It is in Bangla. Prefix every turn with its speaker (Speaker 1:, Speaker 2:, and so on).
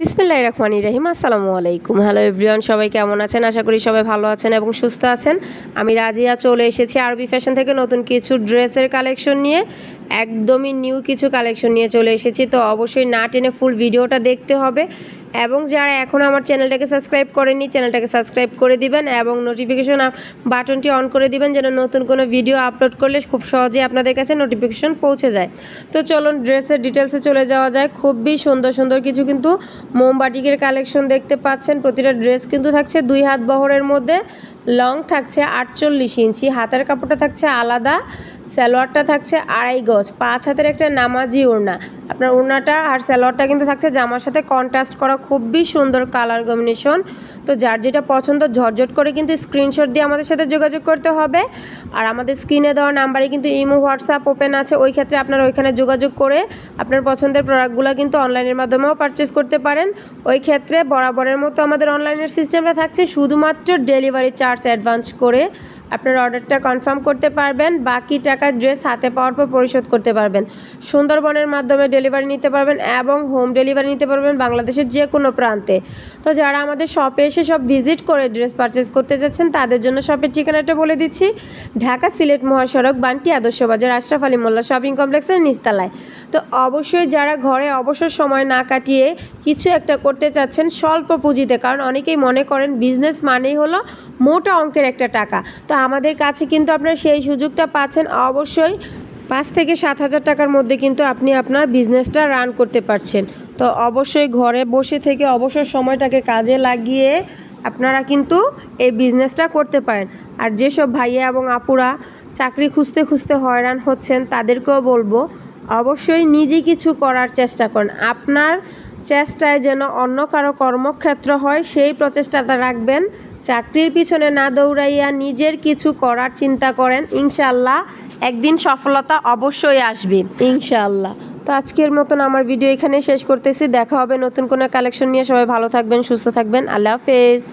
Speaker 1: বিসমিল্লাহ রহমান রহিম, আসসালামু আলাইকুম। হ্যালো এভরিওয়ান সবাই কেমন আছেন? আশা করি সবাই ভালো আছেন এবং সুস্থ আছেন। আমি রাজিয়া চলে এসেছি আরবি ফ্যাশন থেকে নতুন কিছু ড্রেসের কালেকশন নিয়ে। একদমই নিউ কিছু কালেকশন নিয়ে চলে এসেছি। তো অবশ্যই না টেনে ফুল ভিডিওটা দেখতে হবে। এবং যারা এখন আমার চ্যানেলটাকে সাবস্ক্রাইব করেনি চ্যানেলটাকে সাবস্ক্রাইব করে দিবেন এবং নোটিফিকেশন বাটনটি অন করে দিবেন যেন নতুন কোনো ভিডিও আপলোড করলে খুব সহজে আপনাদের কাছে নোটিফিকেশন পৌঁছে যায়। তো চলুন ড্রেসের ডিটেলসে চলে যাওয়া যায় খুবই সুন্দর সুন্দর কিছু কিন্তু মোমবাটিকের কালেকশন দেখতে পাচ্ছেন। প্রতিটা ড্রেস কিন্তু থাকছে দুই হাত বহরের মধ্যে। লং থাকছে আটচল্লিশ ইঞ্চি। হাতের কাপড়টা থাকছে আলাদা। সালোয়ারটা থাকছে আড়াই গজ। পাঁচ হাতের একটা নামাজি ওড়না। আপনার ওড়নাটা আর সালোয়ারটা কিন্তু থাকছে জামার সাথে কন্ট্রাস্ট করা, খুবই সুন্দর কালার কম্বিনেশন তো যার যেটা পছন্দ, ঝটঝট করে কিন্তু স্ক্রিনশট দিয়ে আমাদের সাথে যোগাযোগ করতে হবে। আর আমাদের স্ক্রিনে দেওয়া নাম্বারে কিন্তু ইমো, হোয়াটসঅ্যাপ ওপেন আছে, ওই ক্ষেত্রে আপনারা ওইখানে যোগাযোগ করে আপনার পছন্দের প্রোডাক্টগুলো কিন্তু অনলাইনের মাধ্যমেও পারচেস করতে পারেন। ওই ক্ষেত্রে বরাবরের মতো আমাদের অনলাইনের সিস্টেমটা থাকছে, শুধুমাত্র ডেলিভারি চার্জ অ্যাডভান্স করে। আপনার অর্ডারটা কনফার্ম করতে পারবেন, বাকি টাকা ড্রেস হাতে পাওয়ার পর পরিশোধ করতে পারবেন। সুন্দরবনের মাধ্যমে ডেলিভারি নিতে পারবেন এবং হোম ডেলিভারি নিতে পারবেন বাংলাদেশের যে কোনো প্রান্তে। তো যারা আমাদের শপে এসে সব ভিজিট করে ড্রেস পারচেস করতে যাচ্ছেন, তাদের জন্য শপের ঠিকানাটা বলে দিচ্ছি। ঢাকা সিলেট মহাসড়ক, বান্টি আদর্শ বাজার আশরাফ আলী মোল্লা শপিং কমপ্লেক্সের নিচতলায়। তো অবশ্যই যারা ঘরে অবসর সময় না কাটিয়ে কিছু একটা করতে চাচ্ছেন, স্বল্প পুঁজিতে, কারণ অনেকেই মনে করেন বিজনেস মানেই হলো মোটা অঙ্কের একটা টাকা। তো আমাদের কাছে কিন্তু আপনারা সেই সুযোগটা পাচ্ছেন। অবশ্যই পাঁচ থেকে সাত হাজার টাকার মধ্যে কিন্তু আপনি আপনার বিজনেসটা রান করতে পারছেন। তো অবশ্যই ঘরে বসে থেকে অবসর সময়টাকে কাজে লাগিয়ে আপনারা কিন্তু এই বিজনেসটা করতে পারেন। আর যেসব ভাইয়া এবং আপুরা চাকরি খুঁজতে খুঁজতে হয়রান হচ্ছেন, তাদেরকেও বলব, অবশ্যই নিজে কিছু করার চেষ্টা করেন। আপনার চেষ্টায় যেন অন্য কারও কর্মক্ষেত্র হয় সেই প্রচেষ্টাটা রাখবেন। চাকরির পিছনে না দৌড়াইয়া নিজের কিছু করার চিন্তা করেন ইনশাল্লাহ একদিন সফলতা অবশ্যই আসবে। ইনশাল্লাহ তো আজকের মতন আমার ভিডিও এখানে শেষ করতেছি। দেখা হবে নতুন কোনো কালেকশন নিয়ে। সবাই ভালো থাকবেন সুস্থ থাকবেন। আল্লাহ হাফেজ।